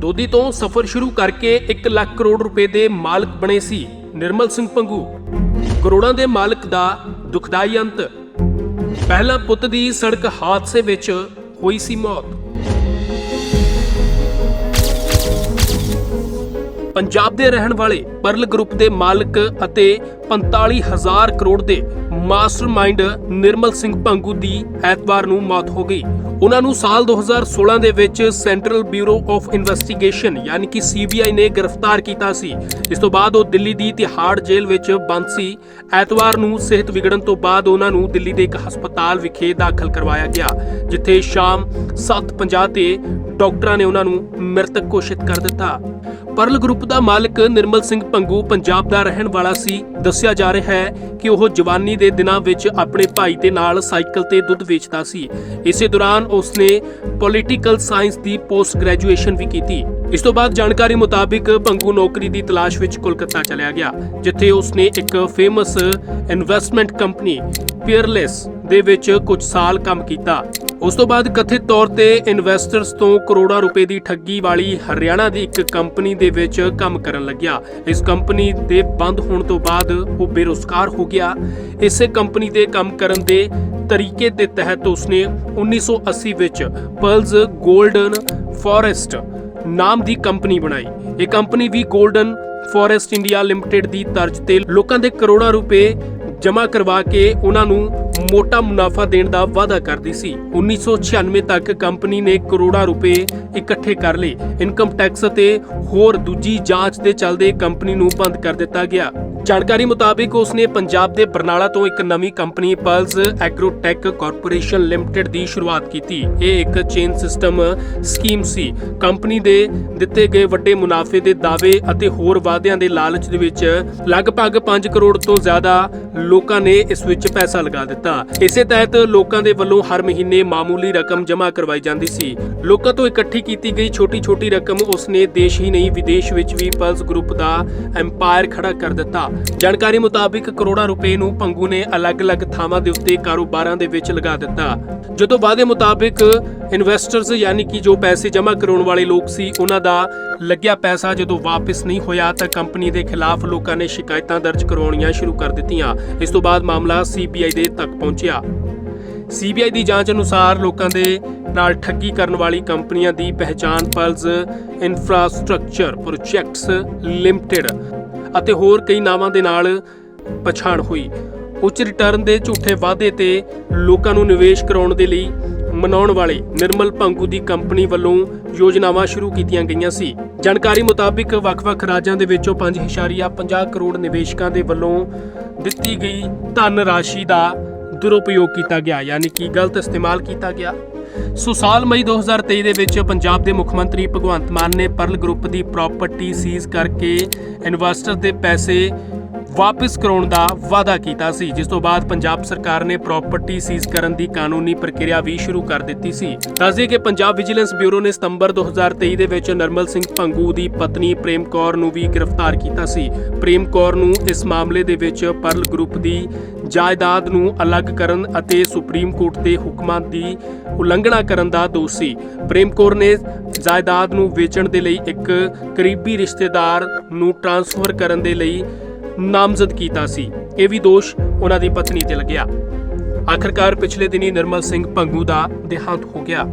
ਦੋਦੀ ਤੋਂ ਸਫ਼ਰ ਸ਼ੁਰੂ ਕਰਕੇ 1 ਲੱਖ ਕਰੋੜ ਰੁਪਏ ਦੇ ਮਾਲਕ ਬਣੇ ਸੀ ਨਿਰਮਲ ਸਿੰਘ ਪੰਗੂ। ਕਰੋੜਾਂ ਦੇ ਮਾਲਕ ਦਾ ਦੁਖਦਾਈ ਅੰਤ। ਪਹਿਲਾ ਪੁੱਤ ਦੀ ਸੜਕ ਹਾਦਸੇ ਵਿੱਚ ਹੋਈ ਸੀ ਮੌਤ। ਪੰਜਾਬ ਦੇ ਰਹਿਣ ਵਾਲੇ ਪਰਲ ਗਰੁੱਪ ਦੇ ਮਾਲਕ ਅਤੇ 45000 ਕਰੋੜ ਦੇ ਮਾਸਟਰਮਾਈਂਡ ਨਿਰਮਲ ਸਿੰਘ ਪੰਗੂ ਦੀ ਐਤਵਾਰ ਨੂੰ ਮੌਤ ਹੋ ਗਈ। ਉਹਨਾਂ ਨੂੰ ਸਾਲ 2016 ਦੇ ਵਿੱਚ ਸੈਂਟਰਲ ਬਿਊਰੋ ਆਫ ਇਨਵੈਸਟੀਗੇਸ਼ਨ ਯਾਨੀ ਕਿ ਸੀਬੀਆਈ ਨੇ ਗ੍ਰਿਫਤਾਰ ਕੀਤਾ ਸੀ। ਇਸ ਤੋਂ ਬਾਅਦ ਉਹ ਦਿੱਲੀ ਦੀ ਤਿਹਾੜ ਜੇਲ੍ਹ ਵਿੱਚ ਬੰਦ ਸੀ। ਐਤਵਾਰ ਨੂੰ ਸਿਹਤ ਵਿਗੜਨ ਤੋਂ ਬਾਅਦ ਉਹਨਾਂ ਨੂੰ ਦਿੱਲੀ ਦੇ ਇੱਕ ਹਸਪਤਾਲ ਵਿਖੇ ਦਾਖਲ ਕਰਵਾਇਆ ਗਿਆ, ਜਿੱਥੇ ਸ਼ਾਮ 7:50 ਤੇ ਡਾਕਟਰਾਂ ਨੇ ਉਹਨਾਂ ਨੂੰ ਮ੍ਰਿਤਕ ਘੋਸ਼ਿਤ ਕਰ ਦਿੱਤਾ। ਪਰਲ ਗਰੁੱਪ ਦਾ ਮਾਲਕ ਨਿਰਮਲ ਸਿੰਘ ਪੰਗੂ ਪੰਜਾਬ ਦਾ ਰਹਿਣ ਵਾਲਾ ਸੀ। ਦੱਸਿਆ ਜਾ ਰਿਹਾ ਹੈ ਕਿ ਉਹ ਜਵਾਨੀ ਦੇ ਦਿਨਾਂ ਵਿੱਚ ਆਪਣੇ ਭਾਈ ਦੇ ਨਾਲ ਸਾਈਕਲ ਤੇ ਦੁੱਧ ਵੇਚਦਾ ਸੀ। ਇਸੇ ਦੌਰਾਨ ਉਸਨੇ ਪੋਲੀਟੀਕਲ ਸਾਇੰਸ ਦੀ ਪੋਸਟ ਗ੍ਰੈਜੂਏਸ਼ਨ ਵੀ ਕੀਤੀ। ਇਸ ਤੋਂ ਬਾਅਦ ਜਾਣਕਾਰੀ ਮੁਤਾਬਿਕ ਪੰਗੂ ਨੌਕਰੀ ਦੀ ਤਲਾਸ਼ ਵਿੱਚ ਕੋਲਕਾਤਾ ਚਲਿਆ ਗਿਆ, ਜਿੱਥੇ ਉਸਨੇ ਇੱਕ ਫੇਮਸ ਇਨਵੈਸਟਮੈਂਟ ਕੰਪਨੀ, ਪੀਅਰਲੈਸ, ਦੇ ਵਿੱਚ ਕੁਝ ਸਾਲ ਕੰਮ ਕੀਤਾ। ਉਸ ਤੋਂ ਬਾਅਦ ਕਥਿਤ ਤੌਰ ਤੇ ਇਨਵੈਸਟਰਸ ਤੋਂ ਕਰੋੜਾਂ ਰੁਪਏ ਦੀ ਠੱਗੀ ਵਾਲੀ ਹਰਿਆਣਾ ਦੀ ਇੱਕ ਕੰਪਨੀ ਦੇ ਵਿੱਚ ਕੰਮ ਕਰਨ ਲੱਗਿਆ। ਇਸ ਕੰਪਨੀ ਦੇ ਬੰਦ ਹੋਣ ਤੋਂ ਬਾਅਦ ਉਹ ਬੇਰੁਜ਼ਗਾਰ ਹੋ ਗਿਆ। ਇਸੇ ਕੰਪਨੀ ਦੇ ਕੰਮ ਕਰਨ ਦੇ ਤਰੀਕੇ ਦੇ ਤਹਿਤ ਉਸਨੇ 1980 ਵਿੱਚ ਪਰਲਜ਼ 골ਡਨ ਫੋਰੈਸਟ ਨਾਮ ਦੀ ਕੰਪਨੀ ਬਣਾਈ। ਇਹ ਕੰਪਨੀ ਵੀ 골ਡਨ ਫੋਰੈਸਟ ਇੰਡੀਆ ਲਿਮਟਿਡ ਦੀ ਤਰਜ਼ ਤੇ ਲੋਕਾਂ ਦੇ ਕਰੋੜਾਂ ਰੁਪਏ ਜਮ੍ਹਾਂ ਕਰਵਾ ਕੇ ਉਹਨਾਂ ਨੂੰ ਮੋਟਾ ਮੁਨਾਫਾ ਦੇਣ ਦਾ ਵਾਅਦਾ ਕਰਦੀ ਸੀ। 1996 ਤੱਕ ਕੰਪਨੀ ਨੇ ਕਰੋੜਾਂ ਰੁਪਏ ਇਕੱਠੇ ਕਰ ਲਏ। ਇਨਕਮ ਟੈਕਸ ਅਤੇ ਹੋਰ ਦੂਜੀ ਜਾਂਚ ਦੇ ਚੱਲਦੇ ਕੰਪਨੀ ਨੂੰ ਬੰਦ ਕਰ ਦਿੱਤਾ ਗਿਆ। ਜਾਣਕਾਰੀ ਮੁਤਾਬਿਕ ਉਸਨੇ ਪੰਜਾਬ ਦੇ ਬਰਨਾਲਾ ਤੋਂ ਇੱਕ ਨਵੀਂ company Pearls Agrotech Corporation Limited ਦੀ ਸ਼ੁਰੂਆਤ ਕੀਤੀ। ਇਹ ਇੱਕ ਚੇਨ ਸਿਸਟਮ ਸਕੀਮ ਸੀ। ਕੰਪਨੀ ਦੇ ਦਿੱਤੇ ਗਏ ਵੱਡੇ ਮੁਨਾਫੇ ਦੇ ਦਾਅਵੇ ਅਤੇ ਹੋਰ ਵਾਅਦਿਆਂ ਦੇ ਲਾਲਚ ਦੇ ਵਿੱਚ ਲਗਭਗ 5 ਕਰੋੜ ਤੋਂ ਜ਼ਿਆਦਾ ਲੋਕਾਂ ਨੇ ਇਸ ਵਿੱਚ ਪੈਸਾ ਲਗਾ ਦਿੱਤਾ। ਇਸੇ ਤਹਿਤ ਲੋਕਾਂ ਦੇ ਵੱਲੋਂ ਹਰ ਮਹੀਨੇ ਮਾਮੂਲੀ ਰਕਮ ਜਮ੍ਹਾਂ ਕਰਵਾਈ ਜਾਂਦੀ ਸੀ। ਲੋਕਾਂ ਤੋਂ ਇਕੱਠੀ ਕੀਤੀ ਗਈ ਛੋਟੀ-ਛੋਟੀ ਰਕਮ ਉਸਨੇ ਦੇਸ਼ ਹੀ ਨਹੀਂ, ਵਿਦੇਸ਼ ਵਿੱਚ ਵੀ ਪਲਸ ਗਰੁੱਪ ਦਾ ਐਮਪਾਇਰ ਖੜਾ ਕਰ ਦਿੱਤਾ। ਜਾਣਕਾਰੀ ਮੁਤਾਬਿਕ ਕਰੋੜਾਂ ਰੁਪਏ ਨੂੰ ਪੰਗੂ ਨੇ ਅਲੱਗ-ਅਲੱਗ ਥਾਵਾਂ ਦੇ ਉੱਤੇ ਕਾਰੋਬਾਰਾਂ ਦੇ ਵਿੱਚ ਲਗਾ ਦਿੱਤਾ। ਜਦੋਂ ਵਾਅਦੇ ਮੁਤਾਬਿਕ ਇਨਵੈਸਟਰਸ ਯਾਨੀ ਕਿ ਜੋ ਪੈਸੇ ਜਮ੍ਹਾਂ ਕਰਾਉਣ ਵਾਲੇ ਲੋਕ ਸੀ, ਉਹਨਾਂ ਦਾ ਲੱਗਿਆ ਪੈਸਾ ਜਦੋਂ ਵਾਪਸ ਨਹੀਂ ਹੋਇਆ ਤਾਂ ਕੰਪਨੀ ਦੇ ਖਿਲਾਫ ਲੋਕਾਂ ਨੇ ਸ਼ਿਕਾਇਤਾਂ ਦਰਜ ਕਰਵਾਉਣੀਆਂ ਸ਼ੁਰੂ ਕਰ ਦਿੱਤੀਆਂ। ਇਸ ਤੋਂ ਬਾਅਦ ਮਾਮਲਾ ਸੀਬੀਆਈ ਦੇ ਤੱਕ ਪਹੁੰਚਿਆ। ਸੀਬੀਆਈ ਦੀ ਜਾਂਚ ਅਨੁਸਾਰ ਲੋਕਾਂ ਦੇ ਨਾਲ ਠੱਗੀ ਕਰਨ ਵਾਲੀ ਕੰਪਨੀਆਂ ਦੀ ਪਹਿਚਾਣ ਪਲਸ ਇਨਫਰਾਸਟ੍ਰਕਚਰ ਪ੍ਰੋਜੈਕਟਸ ਲਿਮਟਿਡ ਅਤੇ ਹੋਰ ਕਈ ਨਾਵਾਂ ਦੇ ਨਾਲ ਪਛਾਣ ਹੋਈ। ਉੱਚ ਰਿਟਰਨ ਦੇ ਝੂਠੇ ਵਾਅਦੇ ਤੇ ਲੋਕਾਂ ਨੂੰ ਨਿਵੇਸ਼ ਕਰਾਉਣ ਦੇ ਲਈ ਮਨਾਉਣ ਵਾਲੇ ਨਿਰਮਲ ਭੰਗੂ ਦੀ ਕੰਪਨੀ ਵੱਲੋਂ ਯੋਜਨਾਵਾਂ ਸ਼ੁਰੂ ਕੀਤੀਆਂ ਗਈਆਂ ਸੀ। ਜਾਣਕਾਰੀ ਮੁਤਾਬਿਕ ਵੱਖ-ਵੱਖ ਰਾਜਾਂ ਦੇ ਵਿੱਚੋਂ 5.50 ਕਰੋੜ ਨਿਵੇਸ਼ਕਾਂ ਦੇ ਵੱਲੋਂ ਦਿੱਤੀ ਗਈ ਧਨ ਰਾਸ਼ੀ ਦਾ ਦੁਰਉਪਯੋਗ ਕੀਤਾ ਗਿਆ, ਯਾਨੀ ਕਿ ਗਲਤ ਇਸਤੇਮਾਲ ਕੀਤਾ ਗਿਆ। ਸੋ ਸਾਲ ਮਈ 2023 ਦੇ ਵਿੱਚ ਪੰਜਾਬ ਦੇ ਮੁੱਖ ਮੰਤਰੀ ਭਗਵੰਤ ਮਾਨ ਨੇ ਪਰਲ ਗਰੁੱਪ ਦੀ ਪ੍ਰਾਪਰਟੀ ਸੀਜ਼ ਕਰਕੇ ਇਨਵੈਸਟਰ ਦੇ ਪੈਸੇ ਵਾਪਸ ਕਰਾਉਣ ਦਾ ਵਾਅਦਾ ਕੀਤਾ ਸੀ, ਜਿਸ ਤੋਂ ਬਾਅਦ ਪੰਜਾਬ ਸਰਕਾਰ ਨੇ ਪ੍ਰਾਪਰਟੀ ਸੀਜ਼ ਕਰਨ ਦੀ ਕਾਨੂੰਨੀ ਪ੍ਰਕਿਰਿਆ ਵੀ ਸ਼ੁਰੂ ਕਰ ਦਿੱਤੀ ਸੀ। ਦੱਸਦੇ ਕਿ ਪੰਜਾਬ ਵਿਜੀਲੈਂਸ ਬਿਊਰੋ ਨੇ ਸਤੰਬਰ 2023 ਦੇ ਵਿੱਚ ਨਰਮਲ ਸਿੰਘ ਪੰਗੂ ਦੀ ਪਤਨੀ ਪ੍ਰੇਮ ਕੌਰ ਨੂੰ ਵੀ ਗ੍ਰਿਫਤਾਰ ਕੀਤਾ ਸੀ। ਪ੍ਰੇਮ ਕੌਰ ਨੂੰ ਇਸ ਮਾਮਲੇ ਦੇ ਵਿੱਚ ਪਰਲ ਗਰੁੱਪ ਦੀ ਜਾਇਦਾਦ ਨੂੰ ਅਲੱਗ ਕਰਨ ਅਤੇ ਸੁਪਰੀਮ ਕੋਰਟ ਦੇ ਹੁਕਮਾਂ ਦੀ ਉਲੰਘਣਾ ਕਰਨ ਦਾ ਦੋਸ਼ ਸੀ। ਪ੍ਰੇਮ ਕੌਰ ਨੇ ਜਾਇਦਾਦ ਨੂੰ ਵੇਚਣ ਦੇ ਲਈ ਇੱਕ ਕਰੀਬੀ ਰਿਸ਼ਤੇਦਾਰ ਨੂੰ ਟ੍ਰਾਂਸਫਰ ਕਰਨ ਦੇ ਲਈ ਨਾਮਜ਼ਦ ਕੀਤਾ ਸੀ। ਇਹ ਵੀ ਦੋਸ਼ ਉਹਨਾਂ ਦੀ ਪਤਨੀ ਤੇ ਲੱਗਿਆ। ਆਖਰਕਾਰ ਪਿਛਲੇ ਦਿਨੀ ਨਿਰਮਲ ਸਿੰਘ ਭੰਗੂ ਦਾ ਦੇਹਾਂਤ ਹੋ ਗਿਆ।